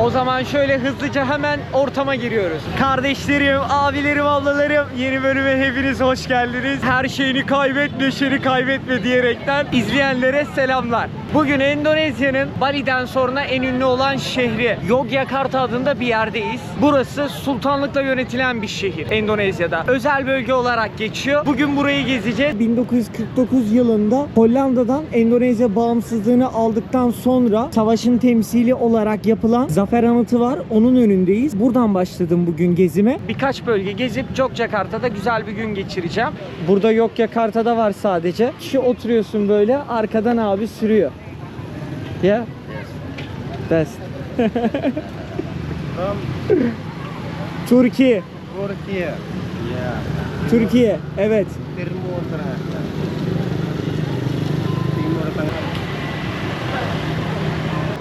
O zaman şöyle hızlıca hemen ortama giriyoruz. Kardeşlerim, abilerim, ablalarım yeni bölüme hepiniz hoş geldiniz. Her şeyini kaybet, neşeni kaybetme diyerekten izleyenlere selamlar. Bugün Endonezya'nın Bali'den sonra en ünlü olan şehri Yogyakarta adında bir yerdeyiz. Burası sultanlıkla yönetilen bir şehir Endonezya'da. Özel bölge olarak geçiyor. Bugün burayı gezeceğiz. 1949 yılında Hollanda'dan Endonezya bağımsızlığını aldıktan sonra savaşın temsili olarak yapılan zafer anıtı var. Onun önündeyiz. Buradan başladım bugün gezime. Birkaç bölge gezip Yogyakarta'da güzel bir gün geçireceğim. Burada Yogyakarta'da var sadece. Kişi oturuyorsun böyle arkadan abi sürüyor. Yeah? Best. Türkiye. Turkiye. Ya. Türkiye. Evet. Timur Tengah. Timur Tengah.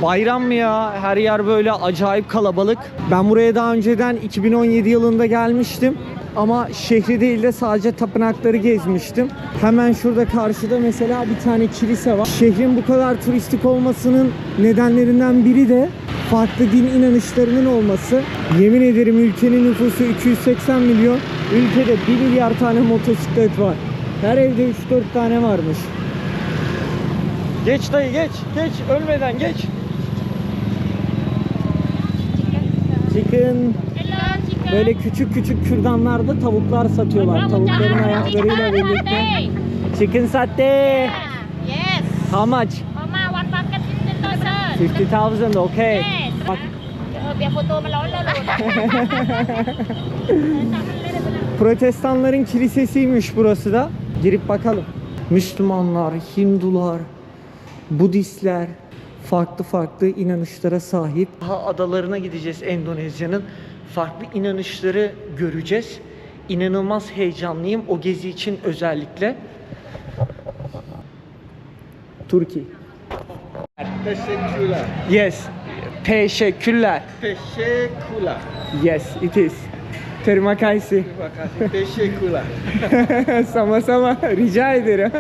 Bayram mı ya? Her yer böyle acayip kalabalık. Ben buraya daha önceden 2017 yılında gelmiştim. Ama şehri değil de sadece tapınakları gezmiştim. Hemen şurada karşıda mesela bir tane kilise var. Şehrin bu kadar turistik olmasının nedenlerinden biri de farklı din inanışlarının olması. Yemin ederim ülkenin nüfusu 280 milyon. Ülkede 1 milyar tane motosiklet var. Her evde 3-4 tane varmış. Geç dayı geç. Geç ölmeden geç. Chicken böyle küçük küçük kürdanlarda tavuklar satıyorlar. Tavukların ayaklarıyla birlikte. Chicken satay. Yes. How much? Mama, one bucket fifteen thousand. 50,000 okay. Yes. Bak Ờ, Biar foto mà lỗi lên luôn. protestanların kilisesiymiş burası da. Girip bakalım. Müslümanlar, Hindular, Budistler farklı farklı inanışlara sahip. Daha adalarına gideceğiz Endonezya'nın. Farklı inanışları göreceğiz. İnanılmaz heyecanlıyım o gezi için özellikle. Türkiye. Teşekkürler. Yes. Teşekkürler. Teşekkürler. Yes, it is. Terima kasih. Terima kasih. Teşekkürler. Sama-sama. Rica ederim.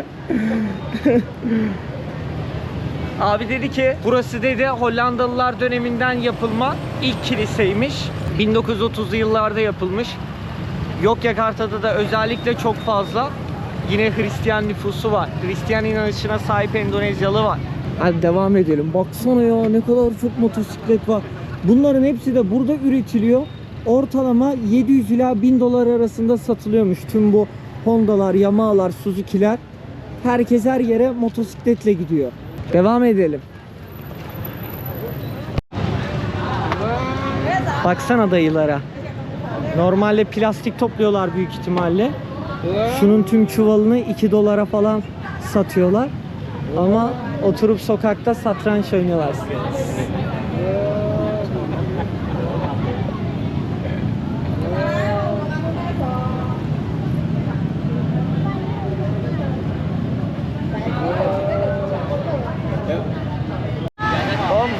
Abi dedi ki burası dedi Hollandalılar döneminden yapılma ilk kiliseymiş. 1930'lu yıllarda yapılmış. Yogyakarta'da da özellikle çok fazla yine Hristiyan nüfusu var. Hristiyan inanışına sahip Endonezyalı var. Hadi devam edelim. Baksana ya ne kadar çok motosiklet var. Bunların hepsi de burada üretiliyor. Ortalama 700 ila 1000 dolar arasında satılıyormuş tüm bu Honda'lar, Yamaha'lar, Suzuki'ler. Herkes her yere motosikletle gidiyor. Devam edelim. Baksana dayılara. Normalde plastik topluyorlar büyük ihtimalle. Şunun tüm çuvalını 2 dolara falan satıyorlar. Ama oturup sokakta satranç oynuyorlar.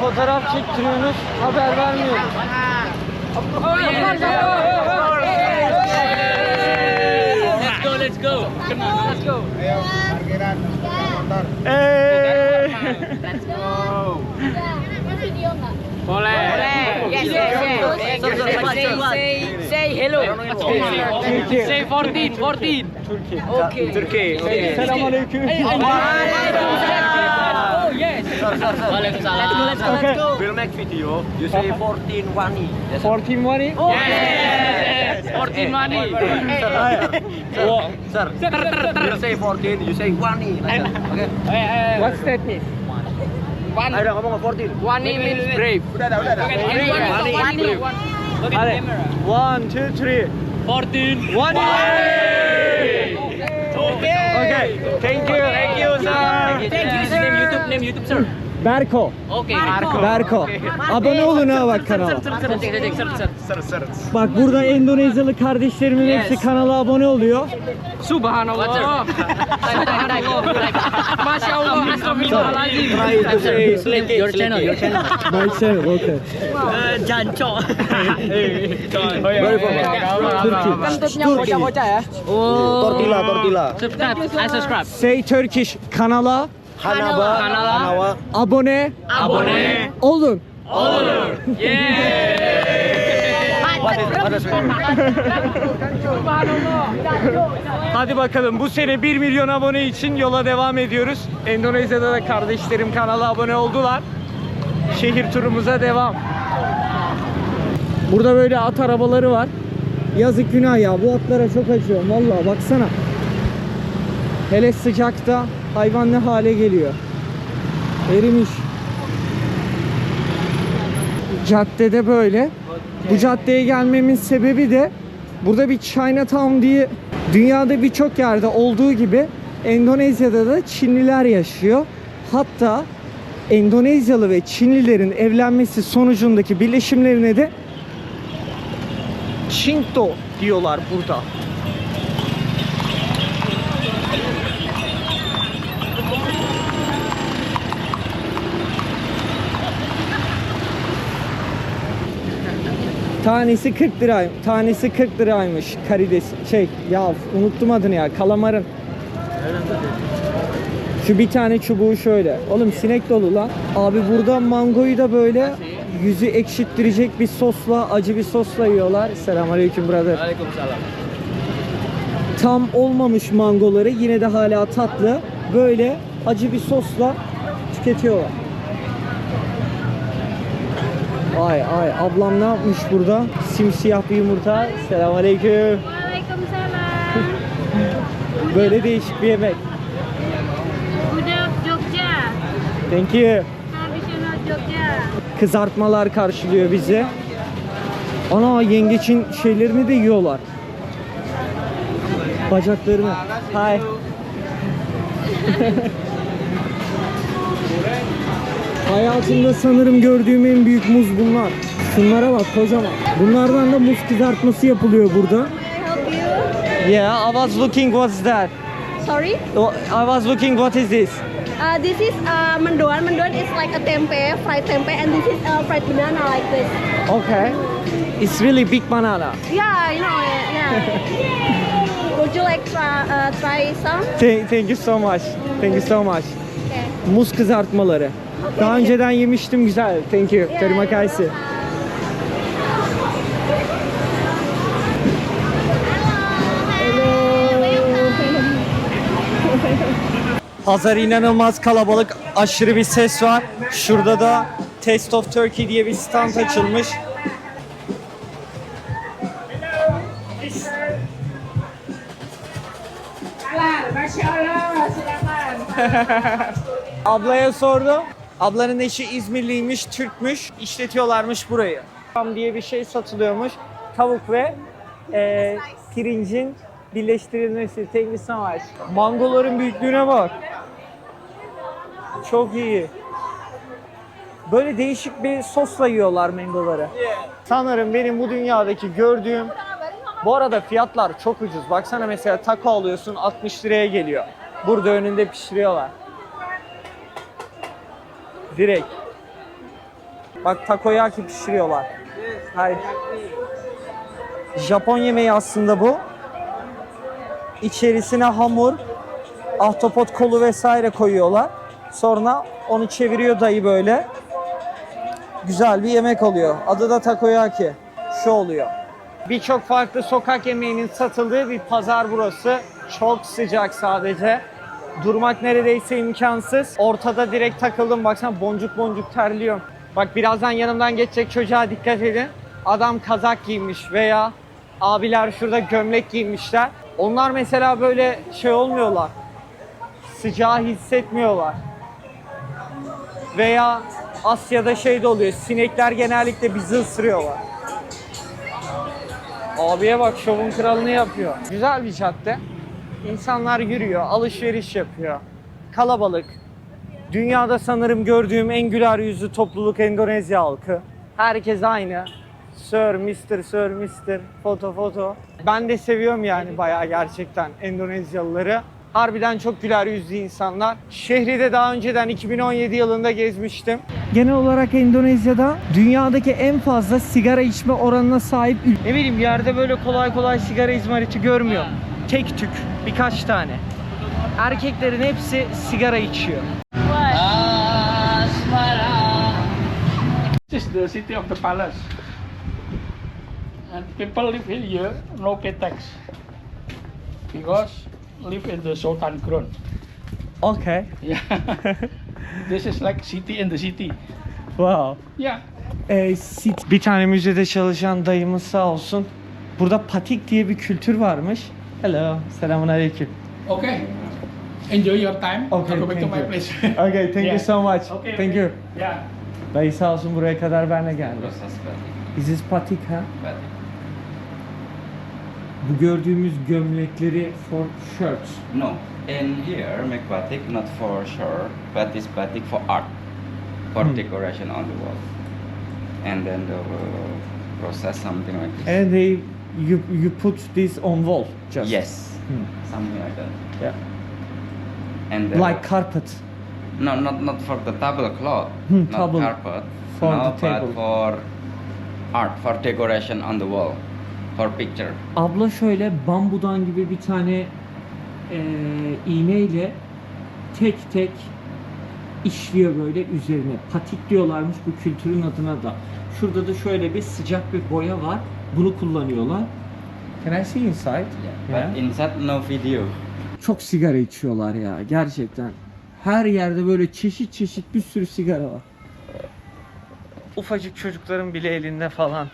Fotoğraf çektiriyorsunuz, haber vermiyorsunuz. Let's go, let's go. Come on, let's go. Hey! Video nggak? Boleh. Yes, yes, yes. Say, say, hello. Say 14, 14. Türkiye. Okay. Turkey. Selamünaleyküm. Oh, yes. Waalaikumsalam. Let's go, Okay. We'll make video. You say 14 wani. 14 money? Yes. 14 money. Oh, sir. You say 14, you say wani. Like. Okay. Oh, What's that mean? One, Ayo ngomong 14. one means brave. Udah dah, udah dah. One, one, brave. Look at the camera. One, two, three. 14. One. Okay. Okay. Thank you. Thank you, sir. Thank you, sir. Name YouTube, name YouTube, sir. Berko. Okay. Berko. Abone olun ha bak kanala. Search, search. Bak burada Endonezyalı kardeşlerimin Yes. hepsi kanala abone oluyor. Subhanallah. Masya Allah. Astagfirullahaladzim. Try to say Your channel, your channel. My channel, okay. Very Turkey. Turkey. Oh. Tortilla, tortilla. Subscribe. I subscribe. Say Turkish. Kanala Kanala. Hanawa. abone Abone. olun. Olur. Hadi bakalım bu sene 1 milyon abone için yola devam ediyoruz. Endonezya'da da kardeşlerim kanala abone oldular. Şehir turumuza devam. Burada böyle at arabaları var. Yazık günah ya bu atlara çok acıyorum vallahi baksana. Hele sıcakta hayvan ne hale geliyor. Erimiş. Caddede böyle. Bu caddeye gelmemin sebebi de burada bir Chinatown diye dünyada birçok yerde olduğu gibi Endonezya'da da Çinliler yaşıyor. Hatta Endonezyalı ve Çinlilerin evlenmesi sonucundaki birleşimlerine de Çinto diyorlar burada. Tanesi 40 lira. Tanesi 40 liraymış karides. Şey ya unuttum adını ya. Kalamarın. Şu bir tane çubuğu şöyle. Oğlum sinek dolu lan. Abi burada mangoyu da böyle yüzü ekşittirecek bir sosla, acı bir sosla yiyorlar. Selamünaleyküm brother. Waalaikumsalam. Tam olmamış mangoları yine de hala tatlı. Böyle acı bir sosla tüketiyorlar. Ay ay ablam ne yapmış burada? Simsiyah bir yumurta. Selamünaleyküm. Waalaikumsalam. Böyle değişik bir yemek. Thank you. Kızartmalar karşılıyor bizi. Ana yengeçin şeylerini de yiyorlar. Bacaklarını. Hi. Hayatımda sanırım gördüğüm en büyük muz bunlar. Şunlara bak kocaman. Bunlardan da muz kızartması yapılıyor burada. Yeah, I was looking what's that? Sorry. Oh, I was looking what is this? Uh, this is uh, mendoan. Mendoan is like a tempe, fried tempe, and this is uh, fried banana like this. Okay. It's really big banana. Yeah, you know it. Yeah. Would you like try, uh, try some? Thank, thank you so much. Thank you so much. Okay. Muz kızartmaları. Daha önceden yemiştim güzel. Thank you. Terima kasih. Pazar inanılmaz kalabalık. Aşırı bir ses var. Şurada da Taste of Turkey diye bir stand açılmış. Ablaya sordum. Ablanın eşi İzmirliymiş, Türkmüş. işletiyorlarmış burayı. Tam diye bir şey satılıyormuş. Tavuk ve e, pirincin birleştirilmesi. So much. Mangoların büyüklüğüne bak. Çok iyi. Böyle değişik bir sosla yiyorlar mangoları. Sanırım benim bu dünyadaki gördüğüm bu arada fiyatlar çok ucuz. Baksana mesela taco alıyorsun 60 liraya geliyor. Burada önünde pişiriyorlar. Direkt. Bak takoyaki pişiriyorlar. Hayır. Japon yemeği aslında bu. İçerisine hamur, ahtapot kolu vesaire koyuyorlar. Sonra onu çeviriyor dayı böyle. Güzel bir yemek oluyor. Adı da takoyaki. Şu oluyor. Birçok farklı sokak yemeğinin satıldığı bir pazar burası. Çok sıcak sadece. Durmak neredeyse imkansız. Ortada direkt takıldım. Baksana boncuk boncuk terliyorum. Bak birazdan yanımdan geçecek çocuğa dikkat edin. Adam kazak giymiş veya abiler şurada gömlek giymişler. Onlar mesela böyle şey olmuyorlar. Sıcağı hissetmiyorlar. Veya Asya'da şey de oluyor. Sinekler genellikle bizi ısırıyorlar. Abiye bak şovun kralını yapıyor. Güzel bir cadde. İnsanlar yürüyor, alışveriş yapıyor. Kalabalık. Dünyada sanırım gördüğüm en güler yüzlü topluluk Endonezya halkı. Herkes aynı. Sir, Mr, Sir, Mr, foto foto. Ben de seviyorum yani bayağı gerçekten Endonezyalıları. Harbiden çok güler yüzlü insanlar. Şehri de daha önceden 2017 yılında gezmiştim. Genel olarak Endonezya'da dünyadaki en fazla sigara içme oranına sahip ülke. Ne bileyim yerde böyle kolay kolay sigara izmariti görmüyorum. Tek tük birkaç tane. Erkeklerin hepsi sigara içiyor. This is the city of the palace. And people live here, no pay tax. Because live in the Sultan crown. Okay. Yeah. this is like city in the city. Wow. Yeah. Ee, sit- bir tane müzede çalışan dayımız sağ olsun. Burada patik diye bir kültür varmış. Hello. Selamun aleyküm. Okay. Enjoy your time. Okay, I'll go back to my you. place. Okay, thank you Yeah. so much. Okay, thank okay. you. Yeah. Dayı sağ olsun buraya kadar benle geldi. Is this patik ha? Bu gördüğümüz gömlekleri for shirts. No, in here make batik not for sure, but it's batik for art, for Hmm. decoration on the wall, and then the uh, process something like this. And they you you put this on wall just. yes, Hmm. something like that. Yeah. And uh, Like carpet. no, not not for the tablecloth, Hmm, not table. carpet, For no, the table. but for art, for decoration on the wall, for picture. Abla şöyle bambudan gibi bir tane eee iğneyle tek tek işliyor böyle üzerine. Patik diyorlarmış bu kültürün adına da. Şurada da şöyle bir sıcak bir boya var. Bunu kullanıyorlar. Can I see inside? Yeah. But inside no video. Çok sigara içiyorlar ya gerçekten. Her yerde böyle çeşit çeşit bir sürü sigara var. Ufacık çocukların bile elinde falan.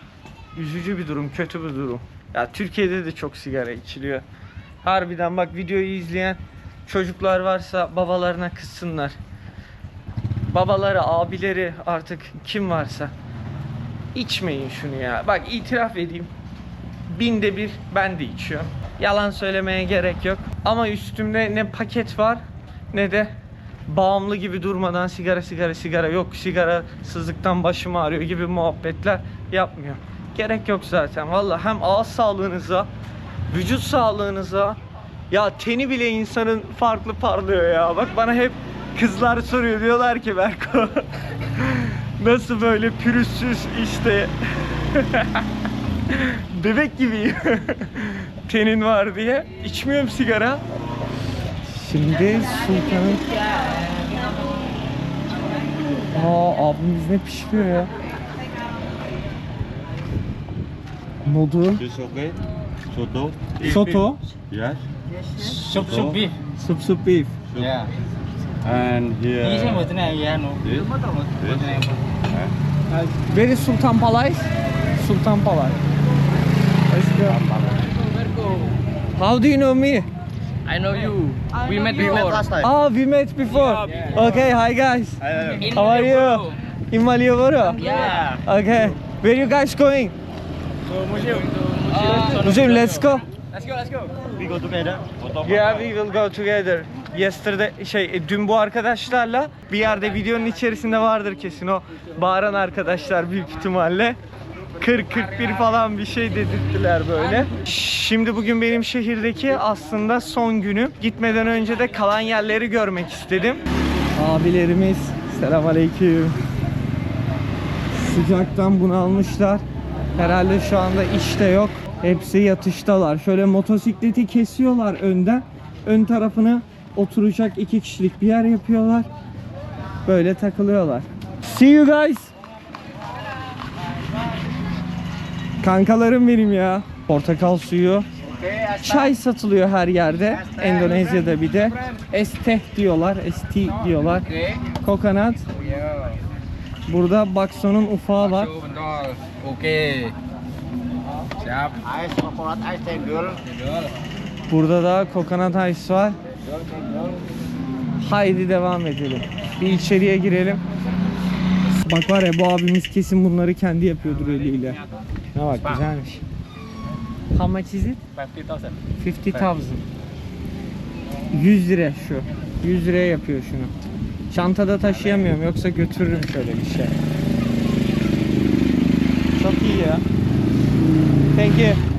Üzücü bir durum, kötü bir durum. Ya Türkiye'de de çok sigara içiliyor. Harbiden bak videoyu izleyen çocuklar varsa babalarına kızsınlar. Babaları, abileri artık kim varsa içmeyin şunu ya. Bak itiraf edeyim. Binde bir ben de içiyorum. Yalan söylemeye gerek yok. Ama üstümde ne paket var ne de bağımlı gibi durmadan sigara sigara sigara yok sigara sızlıktan başım ağrıyor gibi muhabbetler yapmıyor. Gerek yok zaten. Valla hem ağız sağlığınıza, vücut sağlığınıza ya teni bile insanın farklı parlıyor ya. Bak bana hep kızlar soruyor diyorlar ki Berko nasıl böyle pürüzsüz işte bebek gibiyim. Tenin var diye. İçmiyorum sigara. Şimdi sultanın... Aa abimiz ne pişiriyor ya? Okay? Soto? soto, Yes. Soup soup beef. soup soup beef. Yeah. And here. Ini saya buat ni ya no. This. This. Where is Sultan Palais? Sultan Palais. Let's go. How do you know me? I know you. We met before. Ah, we met before. Okay, hi guys. In How are you? In Malioboro? Yeah. Okay. Where you guys going? Uh, Museum, let's go. let's go. Let's go. We go together. Yeah, we will go together. Yesterday şey e, dün bu arkadaşlarla bir yerde videonun içerisinde vardır kesin o bağıran arkadaşlar büyük ihtimalle 40-41 falan bir şey dedirttiler böyle. Şimdi bugün benim şehirdeki aslında son günüm. Gitmeden önce de kalan yerleri görmek istedim. Abilerimiz selamünaleyküm. Sıcaktan bunalmışlar. Herhalde şu anda işte yok. Hepsi yatıştalar. Şöyle motosikleti kesiyorlar önden. Ön tarafını oturacak iki kişilik bir yer yapıyorlar. Böyle takılıyorlar. See you guys. Kankalarım benim ya. Portakal suyu. Çay satılıyor her yerde. Endonezya'da bir de. Esteh diyorlar. Esti diyorlar. Kokonat. Burada Bakso'nun ufağı var. Burada da kokonat ice var. Haydi devam edelim. Bir içeriye girelim. Bak var ya bu abimiz kesin bunları kendi yapıyordur eliyle. Ne bak güzelmiş. How much is it? 50,000. 50,000. 100 lira şu. 100 liraya yapıyor şunu. Çantada taşıyamıyorum yoksa götürürüm şöyle bir şey. Çok iyi ya. Thank you.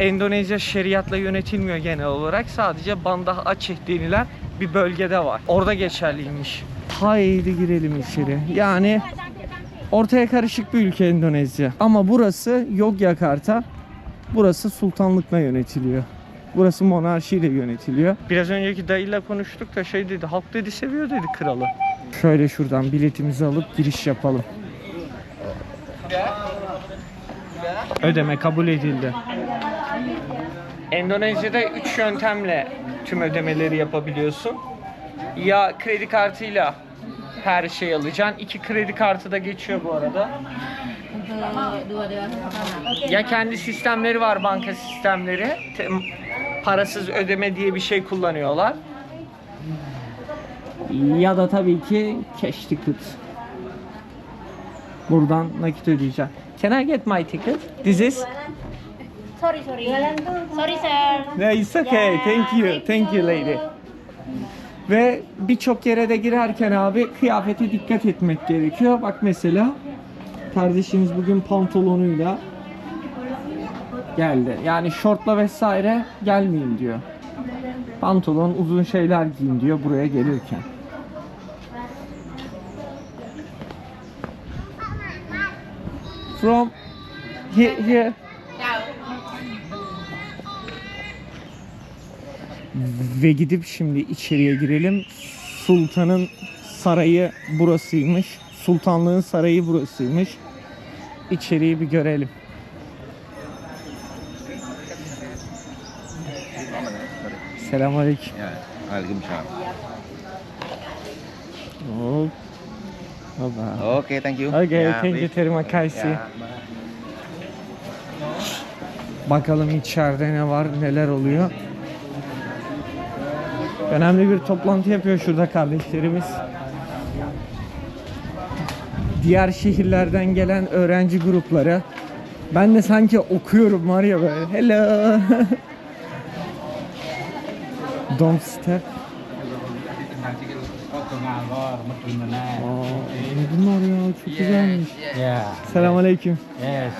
Endonezya şeriatla yönetilmiyor genel olarak. Sadece Banda Aceh denilen bir bölgede var. Orada geçerliymiş. Haydi girelim içeri. Yani ortaya karışık bir ülke Endonezya. Ama burası Yogyakarta. Burası sultanlıkla yönetiliyor. Burası monarşiyle yönetiliyor. Biraz önceki dayıyla konuştuk da şey dedi. Halk dedi seviyor dedi kralı. Şöyle şuradan biletimizi alıp giriş yapalım. Ödeme kabul edildi. Endonezya'da 3 yöntemle tüm ödemeleri yapabiliyorsun. Ya kredi kartıyla her şey alacaksın. İki kredi kartı da geçiyor bu arada. Ya kendi sistemleri var banka sistemleri. Te- Parasız ödeme diye bir şey kullanıyorlar. Ya da tabii ki cash ticket. Buradan nakit ödeyeceğim. Can I get my ticket? This is? Sorry, sorry. Sorry, sir. No, it's okay. Thank you. Thank you lady. Ve birçok yere de girerken abi kıyafete dikkat etmek gerekiyor. Bak mesela kardeşimiz bugün pantolonuyla geldi. Yani şortla vesaire gelmeyin diyor. Pantolon, uzun şeyler giyin diyor buraya gelirken. From here, here. Ve gidip şimdi içeriye girelim. Sultanın sarayı burasıymış. Sultanlığın sarayı burasıymış. İçeriği bir görelim. Selamünaleyküm. Waalaikumsalam. Hop. Hopa. Okay, thank you. Okay, Yeah, thank you very much. I see. Yeah. Bakalım içeride ne var, neler oluyor. Önemli bir toplantı yapıyor şurada kardeşlerimiz. Diğer şehirlerden gelen öğrenci grupları. Ben de sanki okuyorum var ya böyle. Hello. Don't step. Aa, ne bunlar ya? Çok güzelmiş. Selamünaleyküm. Yes.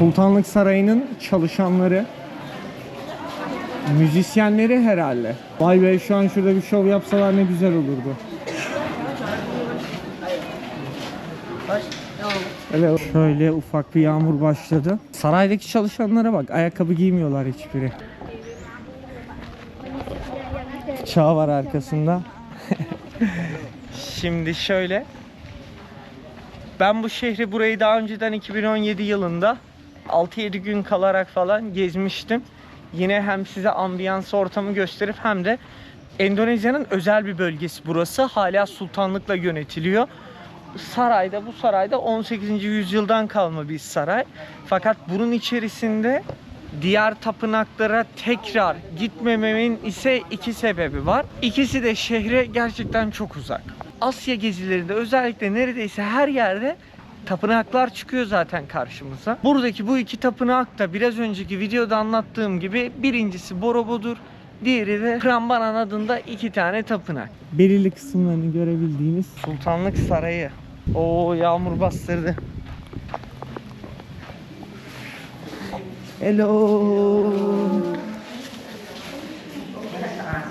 Sultanlık Sarayı'nın çalışanları, müzisyenleri herhalde. Vay be şu an şurada bir şov yapsalar ne güzel olurdu. Evet, şöyle ufak bir yağmur başladı. Saraydaki çalışanlara bak, ayakkabı giymiyorlar hiçbiri. Çağ var arkasında. Şimdi şöyle, ben bu şehri burayı daha önceden 2017 yılında 6-7 gün kalarak falan gezmiştim. Yine hem size ambiyans ortamı gösterip hem de Endonezya'nın özel bir bölgesi burası. Hala sultanlıkla yönetiliyor. Sarayda bu sarayda 18. yüzyıldan kalma bir saray. Fakat bunun içerisinde diğer tapınaklara tekrar gitmememin ise iki sebebi var. İkisi de şehre gerçekten çok uzak. Asya gezilerinde özellikle neredeyse her yerde tapınaklar çıkıyor zaten karşımıza. Buradaki bu iki tapınak da biraz önceki videoda anlattığım gibi birincisi Borobudur, diğeri de Prambanan adında iki tane tapınak. Belirli kısımlarını görebildiğiniz Sultanlık Sarayı. Oo yağmur bastırdı. Hello.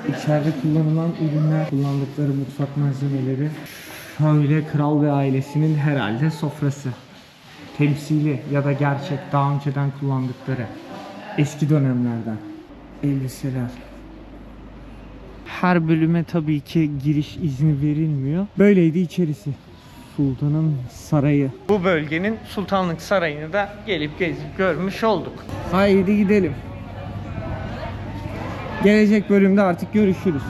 İçeride kullanılan ürünler, kullandıkları mutfak malzemeleri. Şöyle kral ve ailesinin herhalde sofrası. Temsili ya da gerçek daha önceden kullandıkları eski dönemlerden elbiseler. Her bölüme tabii ki giriş izni verilmiyor. Böyleydi içerisi. Sultanın sarayı. Bu bölgenin sultanlık sarayını da gelip gezip görmüş olduk. Haydi gidelim. Gelecek bölümde artık görüşürüz.